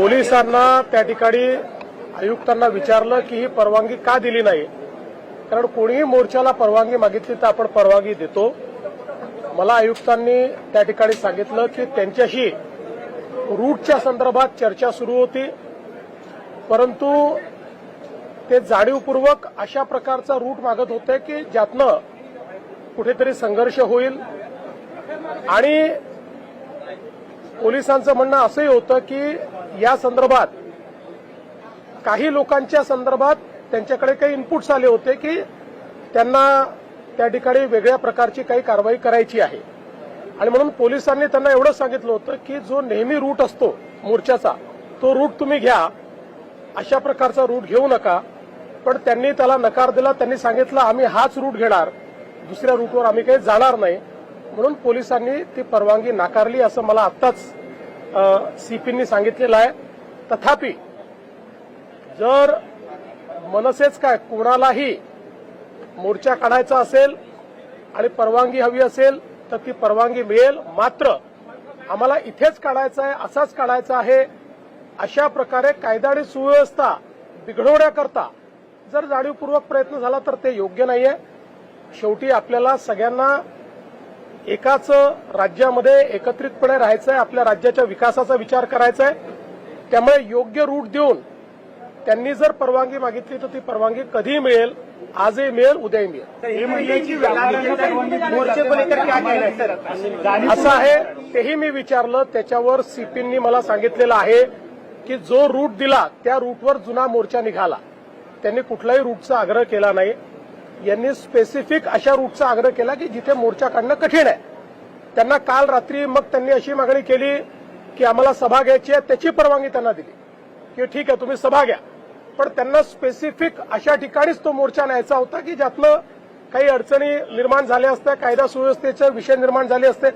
पोलिसांना त्या ठिकाणी आयुक्तांना विचारलं की ही परवानगी का दिली नाही? कारण कोणीही मोर्चाला परवानगी मागितली तर आपण परवानगी देतो. मला आयुक्तांनी त्या ठिकाणी सांगितलं की त्यांच्याशी रूटच्या संदर्भात चर्चा सुरू होती. परंतु ते जाणीवपूर्वक अशा प्रकारचा रूट मागत होते की ज्यातनं कुठेतरी संघर्ष होईल. आणि पोलिसांचं म्हणणं असंही होतं की या संदर्भात काही लोकांच्या संदर्भात त्यांच्याकडे काही इनपुट्स आले होते की त्यांना त्या ठिकाणी वेगळ्या प्रकारची काही कारवाई करायची आहे. आणि म्हणून पोलिसांनी त्यांना एवढं सांगितलं होतं की जो नेहमी रूट असतो मोर्चाचा तो रूट तुम्ही घ्या. अशा प्रकारचा रूट घेऊ नका. पण त्यांनी त्याला नकार दिला त्यांनी सांगितलं आम्ही हाच रूट घेणार. दुसऱ्या रूटवर आम्ही काही जाणार नाही. म्हणून पोलिसांनी ती परवानगी नाकारली असं मला आत्ताच सीपींनी सांगितलेलं आहे. तथापि जर मनसेच काय कोणालाही मोर्चा काढायचा असेल आणि परवानगी हवी असेल तर ती परवानगी मिळेल. मात्र आम्हाला इथेच काढायचा आहे असाच काढायचा आहे अशा प्रकारे कायदा आणि सुव्यवस्था बिघडवण्याकरता जर जाणीवपूर्वक प्रयत्न झाला तर ते योग्य नाहीये. शेवटी आपल्याला सगळ्यांना एकाच राज्यामध्ये एकत्रितपणे राहायचं आहे आपल्या राज्याच्या विकासाचा विचार करायचा आहे त्यामुळे योग्य रूट देऊन त्यांनी जर परवानगी मागितली तर ती परवानगी कधीही मिळेल आजही मिळेल उद्याही मिळेल. असं आहे तेही मी विचारलं त्याच्यावर सीपींनी मला सांगितलेलं आहे की जो रूट दिला त्या रूटवर जुना मोर्चा निघाला. त्यांनी कुठल्याही रूटचा आग्रह केला नाही. यांनी स्पेसिफिक अशा रूटचा आग्रह केला की जिथे मोर्चा काढणं कठीण आहे. त्यांना काल रात्री मग त्यांनी अशी मागणी केली की आम्हाला सभा घ्यायची आहे त्याची परवानगी त्यांना दिली. की ठीक आहे तुम्ही सभा घ्या. पण त्यांना स्पेसिफिक अशा ठिकाणीच तो मोर्चा न्यायचा होता की ज्यातनं काही अडचणी निर्माण झाल्या असत्या कायदा सुव्यवस्थेचे विषय निर्माण झाले असते.